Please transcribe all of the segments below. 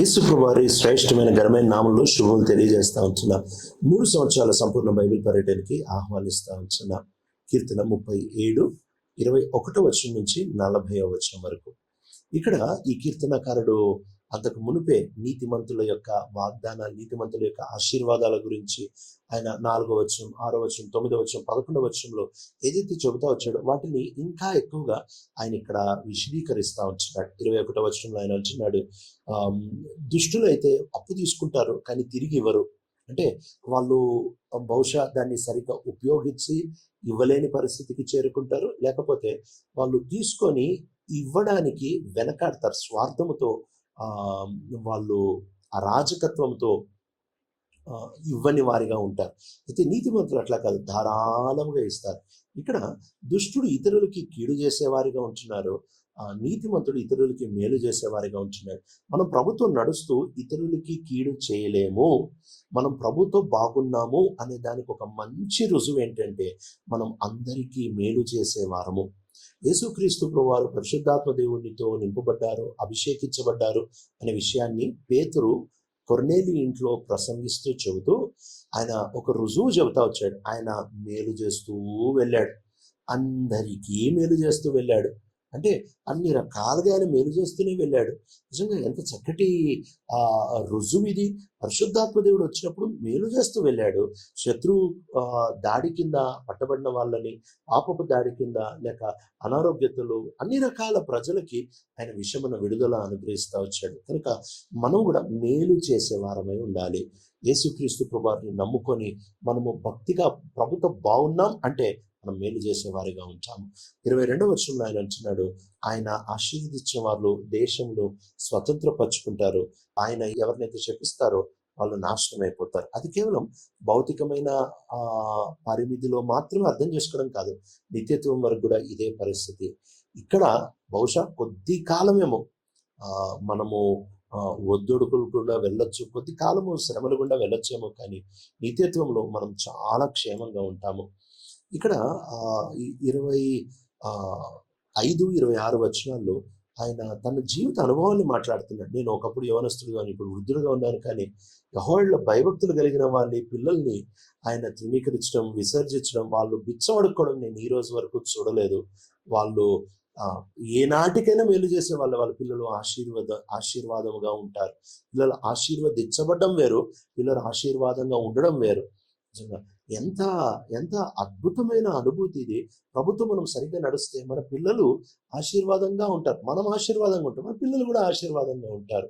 యేసు వారి శ్రేష్టమైన ఘనమైన నామంలో శుభములు తెలియజేస్తా ఉంటున్నా. మూడు సంవత్సరాల సంపూర్ణ బైబిల్ పర్యటనకి ఆహ్వానిస్తా ఉంటున్నా. కీర్తన ముప్పై ఏడు ఇరవై ఒకటో వచనం నుంచి నలభై వచనం వరకు. ఇక్కడ ఈ కీర్తనకారుడు అంతకు మునిపే నీతిమంతుల యొక్క వాగ్దానాలు నీతిమంతుల యొక్క ఆశీర్వాదాల గురించి ఆయన నాలుగో వచనం ఆరో వచనం తొమ్మిదో వచనం పదకొండవ వచనంలో ఏదైతే చెబుతా వచ్చాడో వాటిని ఇంకా ఎక్కువగా ఆయన ఇక్కడ విశదీకరిస్తా వచ్చినాడు ఇరవై ఒకటో వచనంలో ఆయన వచ్చినాడు ఆమ్, దుష్టులు అయితే అప్పు తీసుకుంటారు కానీ తిరిగి ఇవ్వరు. అంటే వాళ్ళు బహుశా దాన్ని సరిగ్గా ఉపయోగించి ఇవ్వలేని పరిస్థితికి చేరుకుంటారు లేకపోతే వాళ్ళు తీసుకొని ఇవ్వడానికి వెనకాడతారు స్వార్థముతో వాళ్ళు అరాజకత్వంతో ఇవ్వని వారిగా ఉంటారు. అయితే నీతిమంతులు అట్లా కాదు ధారాళముగా ఇస్తారు. ఇక్కడ దుష్టుడు ఇతరులకి కీడు చేసేవారిగా ఉంటున్నారు ఆ, నీతిమంతుడు ఇతరులకి మేలు చేసేవారిగా ఉంటున్నాడు. మనం ప్రభుత్వం నడుస్తూ ఇతరులకి కీడు చేయలేము. మనం ప్రభుత్వం బాగున్నాము అనే దానికి ఒక మంచి రుజువు ఏంటంటే మనం అందరికీ మేలు చేసేవారము యేసుక్రీస్తు వారు పరిశుద్ధాత్మ దేవునితో నింపబడ్డారు అభిషేకించబడ్డారు అనే విషయాన్ని పేతురు కొర్నేలి ఇంట్లో ప్రసంగిస్తూ చెబుతూ ఆయన ఒక రుజువు చెబుతా వచ్చాడు. ఆయన మేలు చేస్తూ వెళ్ళాడు. అందరికీ మేలు చేస్తూ వెళ్ళాడు. అంటే అన్ని రకాలుగా ఆయన మేలు చేస్తూనే వెళ్ళాడు. నిజంగా ఎంత చక్కటి ఆ రుజువు ఇది. పరిశుద్ధాత్మ దేవుడు వచ్చినప్పుడు మేలు చేస్తూ వెళ్ళాడు. శత్రువు దాడి కింద పట్టబడిన వాళ్ళని పాపపు దాడి కింద లేక అనారోగ్యతలు అన్ని రకాల ప్రజలకి ఆయన విషమన విడుదల అనుగ్రహిస్తూ వచ్చాడు. కనుక మనం కూడా మేలు చేసే వారమై ఉండాలి. యేసుక్రీస్తు ప్రభాని నమ్ముకొని మనము భక్తిగా ప్రభుత్వం బాగున్నాం అంటే మనం మేలు చేసేవారిగా ఉంటాము. ఇరవై రెండవ వర్షంలో ఆయన అంటున్నాడు ఆయన ఆశీర్వదించిన వాళ్ళు దేశంలో స్వతంత్రపరుచుకుంటారు. ఆయన ఎవరినైతే చెప్పిస్తారో వాళ్ళు నాశనం అయిపోతారు. అది కేవలం భౌతికమైన ఆ పరిమితిలో మాత్రమే అర్థం చేసుకోవడం కాదు. నిత్యత్వం వరకు కూడా ఇదే పరిస్థితి. ఇక్కడ బహుశా కొద్ది కాలమేమో ఆ, మనము ఒద్దొడుకులు కూడా వెళ్ళొచ్చు కొద్ది కాలము శ్రమలు గుండా వెళ్ళొచ్చేమో కానీ నిత్యత్వంలో మనం చాలా క్షేమంగా ఉంటాము. ఇక్కడ ఆ, ఇరవై ఆ, ఐదు ఇరవై ఆరు వచనాల్లో ఆయన తన జీవిత అనుభవాన్ని మాట్లాడుతున్నాడు. నేను ఒకప్పుడు యవనస్తుడుగా ఇప్పుడు వృద్ధుడుగా ఉన్నాను కానీ యహోళ్ళ భయభక్తులు కలిగిన వాళ్ళని పిల్లల్ని ఆయన తృణీకరించడం విసర్జించడం వాళ్ళు బిచ్చమడుక్కోవడం నేను ఈ రోజు వరకు చూడలేదు. వాళ్ళు ఆ, ఏనాటికైనా మేలు చేసే వాళ్ళు వాళ్ళ పిల్లలు ఆశీర్వాద ఆశీర్వాదముగా ఉంటారు. పిల్లలు ఆశీర్వదించబడడం వేరు పిల్లలు ఆశీర్వాదంగా ఉండడం వేరు. నిజంగా ఎంత ఎంత అద్భుతమైన అనుభూతి ఇది. ప్రభుత్వం మనం సరిగ్గా నడిస్తే మన పిల్లలు ఆశీర్వాదంగా ఉంటారు. మనం ఆశీర్వాదంగా ఉంటాం. మన పిల్లలు కూడా ఆశీర్వాదంగా ఉంటారు.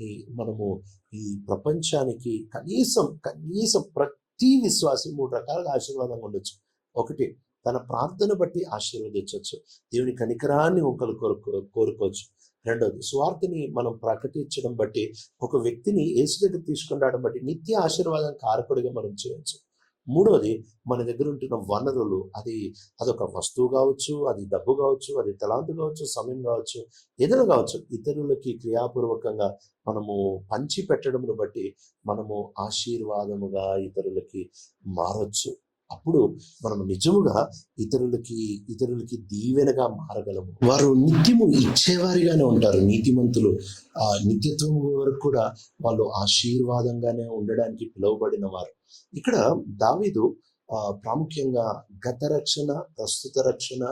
ఈ మనము ఈ ప్రపంచానికి కనీసం కనీసం ప్రతి విశ్వాసం మూడు రకాలుగా ఆశీర్వాదంగా ఉండొచ్చు. ఒకటి తన ప్రార్థన బట్టి ఆశీర్వదించవచ్చు దేవుని కనికరాన్ని ఒకరు కోరుకో కోరుకోవచ్చు. రెండోది స్వార్థని మనం ప్రకటించడం బట్టి ఒక వ్యక్తిని ఏసు దగ్గర తీసుకుని రావడం బట్టి నిత్య ఆశీర్వాదం కారకుడిగా మనం చేయొచ్చు. మూడవది మన దగ్గర ఉంటున్న వనరులు అది అదొక వస్తువు కావచ్చు అది డబ్బు కావచ్చు అది తలాంతు కావచ్చు సమయం కావచ్చు ఏదైనా కావచ్చు ఇతరులకి క్రియాపూర్వకంగా మనము పంచి పెట్టడంను బట్టి మనము ఆశీర్వాదముగా ఇతరులకి మారొచ్చు. అప్పుడు మనం నిజముగా ఇతరులకి ఇతరులకి దీవెనగా మారగలము. వారు నిత్యము ఇచ్చేవారిగానే ఉంటారు. నీతిమంతులు ఆ నిత్యత్వం వరకు కూడా వాళ్ళు ఆశీర్వాదంగానే ఉండడానికి పిలువబడిన వారు. ఇక్కడ దావీదు ఆ, ప్రాముఖ్యంగా గత రక్షణ ప్రస్తుత రక్షణ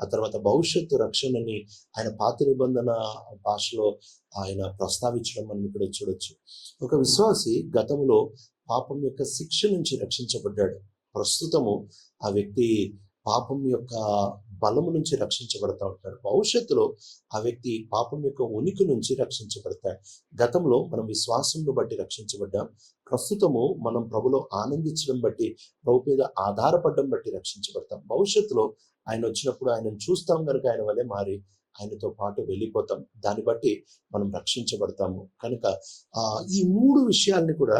ఆ తర్వాత భవిష్యత్తు రక్షణని ఆయన పాత నిబంధన భాషలో ఆయన ప్రస్తావించడం మనం ఇక్కడ చూడొచ్చు. ఒక విశ్వాసి గతంలో పాపం యొక్క శిక్ష నుంచి రక్షించబడ్డాడు. ప్రస్తుతము ఆ వ్యక్తి పాపం యొక్క బలము నుంచి రక్షించబడతా ఉంటాడు భవిష్యత్తులో ఆ వ్యక్తి పాపం యొక్క ఉనికి నుంచి రక్షించబడతాడు. గతంలో మనం విశ్వాసంను బట్టి రక్షించబడ్డాం. ప్రస్తుతము మనం ప్రభులో ఆనందించడం బట్టి ప్రభు మీద ఆధారపడడం బట్టి రక్షించబడతాం. భవిష్యత్తులో ఆయన వచ్చినప్పుడు ఆయనను చూస్తాం కనుక ఆయన వలె మారి ఆయనతో పాటు వెళ్ళిపోతాం. దాన్ని బట్టి మనం రక్షించబడతాము. కనుక ఆ ఈ మూడు విషయాల్ని కూడా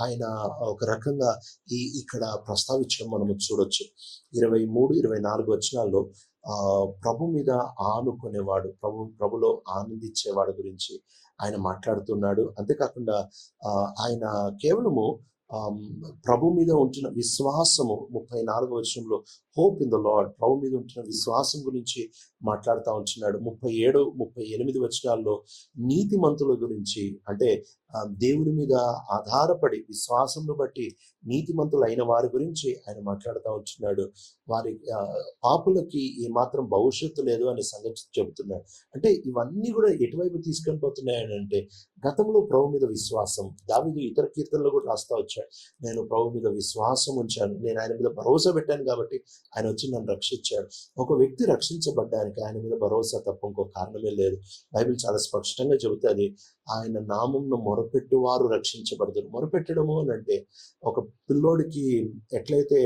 ఆయన ఒక రకంగా ఈ ఇక్కడ ప్రస్తావించడం మనము చూడొచ్చు. ఇరవై మూడు ఇరవై నాలుగు వచనాల్లో ఆ ప్రభు మీద ఆనుకునేవాడు ప్రభు ప్రభులో ఆనందించేవాడు గురించి ఆయన మాట్లాడుతున్నాడు. అంతేకాకుండా ఆ, ఆయన కేవలము ప్రభు మీద ఉంటున్న విశ్వాసము ముప్పై నాలుగో వచనంలో హోప్ ఇన్ ద లాడ్ ప్రభు మీద ఉంటున్న విశ్వాసం గురించి మాట్లాడుతూ ఉంటున్నాడు. ముప్పై ఏడు ముప్పై ఎనిమిది వచనాల్లో నీతిమంతుల గురించి అంటే దేవుని మీద ఆధారపడి విశ్వాసంను బట్టి నీతిమంతులు అయిన వారి గురించి ఆయన మాట్లాడుతూ ఉంటున్నాడు. వారి పాపులకి ఏమాత్రం భవిష్యత్తు లేదు అనే సంగతి చెబుతున్నాడు. అంటే ఇవన్నీ కూడా ఎటువైపు తీసుకొని పోతున్నాయని అంటే గతంలో ప్రభు మీద విశ్వాసం దావిదు ఇతర కీర్తనలు కూడా రాస్తా వచ్చాడు. నేను ప్రభు మీద విశ్వాసం ఉంచాను నేను ఆయన మీద భరోసా పెట్టాను కాబట్టి ఆయన వచ్చి నన్ను రక్షించాడు. ఒక వ్యక్తి రక్షించబడ్డానికి ఆయన మీద భరోసా తప్ప ఇంకో కారణమే లేదు. బైబిల్ చాలా స్పష్టంగా చెబుతుంది ఆయన నామంను మొరపెట్టు వారు రక్షించబడతారు మొరపెట్టడము అని అంటే ఒక పిల్లోడికి ఎట్లయితే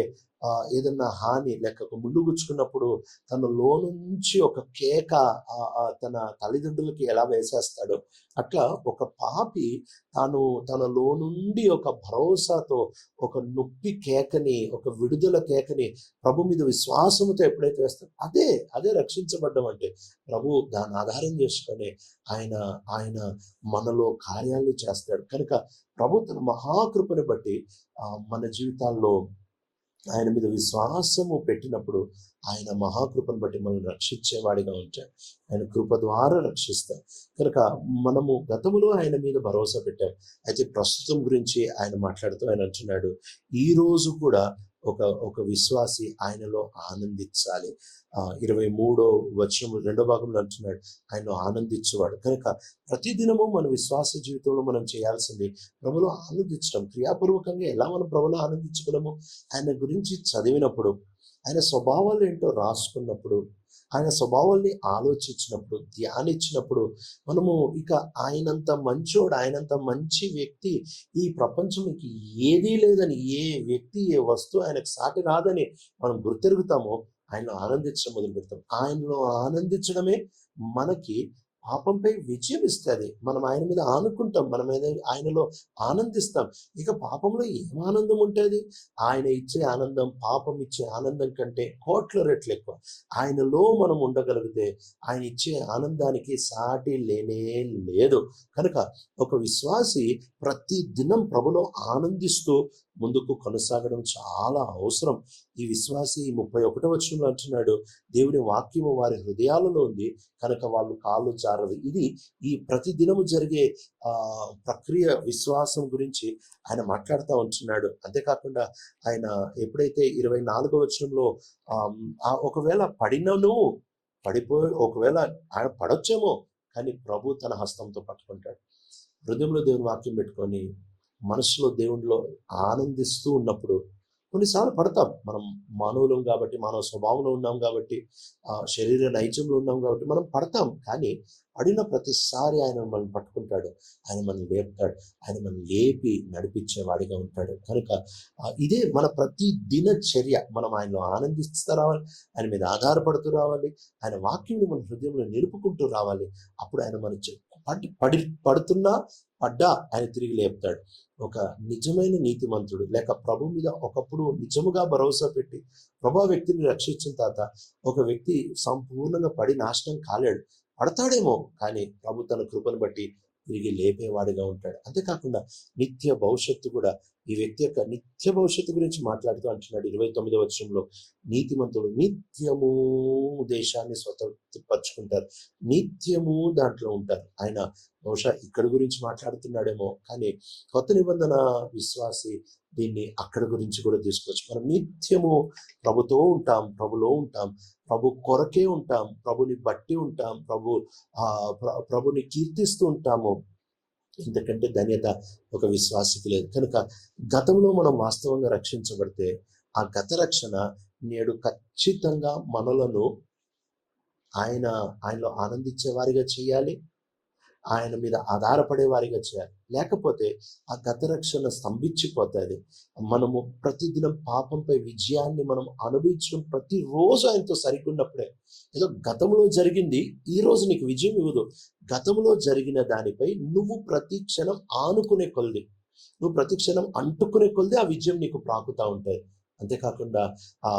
ఏదన్నా హాని లేక ఒక ముళ్ళు గుచ్చుకున్నప్పుడు తన నుంచి ఒక కేక తన తల్లిదండ్రులకి ఎలా వేసేస్తాడో. అట్లా ఒక పాపి తాను తన లో నుండి ఒక భరోసాతో ఒక నొప్పి కేకని ఒక విడుదల కేకని ప్రభు మీద విశ్వాసముతో ఎప్పుడైతే వేస్తాడో అదే అదే రక్షించబడ్డం అంటే ప్రభు దాన్ని ఆధారం చేసుకొని ఆయన ఆయన మనలో కార్యాలను చేస్తాడు. కనుక ప్రభు తన మహాకృపను బట్టి మన జీవితాల్లో ఆయన మీద విశ్వాసము పెట్టినప్పుడు ఆయన మహాకృపను బట్టి మనల్ని రక్షించేవాడిగా ఉంటాడు. ఆయన కృప ద్వారా రక్షిస్తాడు. కనుక మనము గతములో ఆయన మీద భరోసా పెట్టాం. అయితే ప్రస్తుతం గురించి ఆయన మాట్లాడుతూ ఆయన అంటున్నాడు ఈ రోజు కూడా ఒక ఒక విశ్వాసి ఆయనలో ఆనందించాలి. ఇరవై మూడో వచనం రెండో భాగంలో అంటున్నాడు ఆయన ఆనందించేవాడు. కనుక ప్రతిదినము మన విశ్వాస జీవితంలో మనం చేయాల్సింది ప్రభులో ఆనందించడం క్రియాపూర్వకంగా ఎలా మనం ప్రభులో ఆనందించగలము? ఆయన గురించి చదివినప్పుడు ఆయన స్వభావాలు ఏంటో రాసుకున్నప్పుడు ఆయన స్వభావాల్ని ఆలోచించినప్పుడు ధ్యానించినప్పుడు మనము ఇక ఆయనంత మంచోడు ఆయనంత మంచి వ్యక్తి ఈ ప్రపంచంకి ఏదీ లేదని ఏ వ్యక్తి ఏ వస్తువు ఆయనకు సాటి రాదని మనం గుర్తెరుగుతామో ఆయనలో ఆనందించడం మొదలు పెడతాం ఆయనలో ఆనందించడమే మనకి పాపంపై విజయం ఇస్తుంది. మనం ఆయన మీద ఆనుకుంటాం. మనం ఆయన- ఆయనలో ఆనందిస్తాం. ఇక పాపంలో ఏం ఆనందం ఉంటుంది? ఆయన ఇచ్చే ఆనందం పాపం ఇచ్చే ఆనందం కంటే కోట్ల రెట్లు ఎక్కువ. ఆయనలో మనం ఉండగలిగితే ఆయన ఇచ్చే ఆనందానికి సాటి లేనే లేదు. కనుక ఒక విశ్వాసి ప్రతి దినం ప్రభులో ఆనందిస్తూ ముందుకు కొనసాగడం చాలా అవసరం. ఈ విశ్వాసి ముప్పై ఒకటో వచనంలో అంటున్నాడు దేవుని వాక్యము వారి హృదయాలలో ఉంది కనుక వాళ్ళు కాళ్ళు జారదు ఇది ఈ ప్రతి దినము జరిగే ఆ ప్రక్రియ విశ్వాసం గురించి ఆయన మాట్లాడుతూ ఉంటున్నాడు. అంతేకాకుండా ఆయన ఎప్పుడైతే ఇరవై నాలుగో వచనంలో ఆ ఒకవేళ పడినను పడిపోయి ఒకవేళ ఆయన పడొచ్చేమో కానీ ప్రభు తన హస్తంతో పట్టుకుంటాడు. హృదయంలో దేవుని వాక్యం పెట్టుకొని మనసులో దేవుడిలో ఆనందిస్తూ ఉన్నప్పుడు కొన్నిసార్లు పడతాం. మనం మానవులం కాబట్టి మానవ స్వభావంలో ఉన్నాం కాబట్టి ఆ శరీర నైజంలో ఉన్నాం కాబట్టి మనం పడతాం. కానీ పడిన ప్రతిసారి ఆయన మనల్ని పట్టుకుంటాడు. ఆయన మనల్ని లేపుతాడు. ఆయన మనం లేపి నడిపించేవాడిగా ఉంటాడు. కనుక ఇదే మన ప్రతి దినచర్య. మనం ఆయనలో ఆనందిస్తూ రావాలి. ఆయన మీద ఆధారపడుతూ రావాలి. ఆయన వాక్యం మన హృదయంలో నిలుపుకుంటూ రావాలి. అప్పుడు ఆయన మన పడి పడి పడుతున్నా పడ్డా ఆయన తిరిగి లేపుతాడు. ఒక నిజమైన నీతిమంతుడు లేక ప్రభు మీద ఒకప్పుడు నిజముగా భరోసా పెట్టి ప్రభు ఆ వ్యక్తిని రక్షించిన తర్వాత ఒక వ్యక్తి సంపూర్ణంగా పడి నాశనం కాలేడు. పడతాడేమో కానీ ప్రభు తన కృపను బట్టి తిరిగి లేపేవాడిగా ఉంటాడు. అంతేకాకుండా నిత్య భవిష్యత్తు కూడా ఈ వ్యక్తి యొక్క నిత్య భవిష్యత్తు గురించి మాట్లాడుతూ అంటున్నాడు ఇరవై తొమ్మిదో వచ్చంలో నీతిమంతుడు నిత్యము దేశాన్ని స్వతంత్రపరుచుకుంటారు. నిత్యము దాంట్లో ఉంటారు. ఆయన బహుశా ఇక్కడ గురించి మాట్లాడుతున్నాడేమో. కానీ కొత్త నిబంధన విశ్వాసి దీన్ని అక్కడ గురించి కూడా తీసుకోవచ్చు మనం నిత్యము ప్రభుతో ఉంటాం ప్రభులో ఉంటాం. ప్రభు కొరకే ఉంటాం ప్రభుని బట్టి ఉంటాం ప్రభు ప్రభుని కీర్తిస్తూ ఉంటాము. ఎందుకంటే ధన్యత ఒక విశ్వాసికి లేదు. కనుక గతంలో మనం వాస్తవంగా రక్షించబడితే ఆ గత రక్షణ నేడు ఖచ్చితంగా మనలను ఆయన ఆయనలో ఆనందించే వారిగా చేయాలి. ఆయన మీద ఆధారపడే వారిగా చేయాలి. లేకపోతే ఆ గతరక్షణ స్తంభించిపోతుంది. మనము ప్రతిదినం పాపంపై విజయాన్ని మనం అనుభవించడం ప్రతిరోజు ఆయనతో సరిగ్గున్నప్పుడే ఏదో గతంలో జరిగింది ఈ రోజు నీకు విజయం ఇవ్వదు. గతంలో జరిగిన దానిపై నువ్వు ప్రతి క్షణం ఆనుకునే కొలది. నువ్వు ప్రతి క్షణం అంటుకునే కొలది ఆ విజయం నీకు ప్రాకుతా ఉంటాయి. అంతేకాకుండా ఆ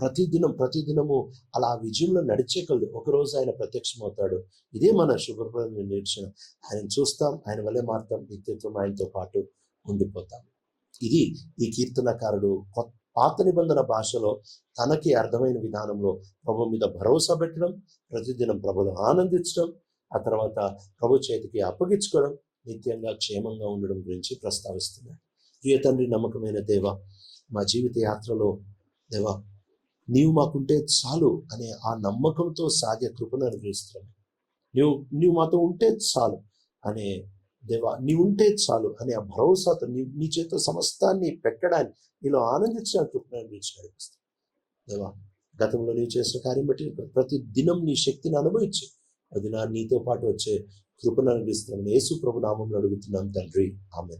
ప్రతిదినం ప్రతిదినము అలా విజయంలో నడిచే కొలది ఒకరోజు ఆయన ప్రత్యక్షమవుతాడు. ఇదే మన శుభ్రప్రదమైన నిరీక్షణ ఆయన చూస్తాం ఆయన వల్లే మారుతాం నిత్యత్వం ఆయనతో పాటు ఉండిపోతాం. ఇది ఈ కీర్తనకారుడు కొత్త పాత నిబంధన భాషలో తనకి అర్థమైన విధానంలో ప్రభు మీద భరోసా పెట్టడం ప్రతిదినం ప్రభును ఆనందించడం ఆ తర్వాత ప్రభు చేతికి అప్పగించుకోవడం నిత్యంగా క్షేమంగా ఉండడం గురించి ప్రస్తావిస్తున్నాడు. ప్రియ తండ్రి నమ్మకమైన దేవ మా జీవిత యాత్రలో దేవా నీవు మాకుంటే చాలు అనే ఆ నమ్మకంతో సాగే కృపను అనుగ్రహిస్తున్నాను నీవు నీవు మాతో ఉంటే చాలు అనే దేవా నీ ఉంటే చాలు అనే ఆ భరోసాతో నీ నీ చేత సమస్తాన్ని పెట్టడానికి నీలో ఆనందించిన కృపను అనుగ్రహించడానికి దేవా గతంలో నీవు చేసిన కార్యం బట్టి ప్రతి దినం నీ శక్తిని అనుభవించి అది నా నీతో పాటు వచ్చే కృపను అనుగ్రహిస్తున్నాను యేసు ప్రభు నామంలో అడుగుతున్నాం తండ్రి. ఆమె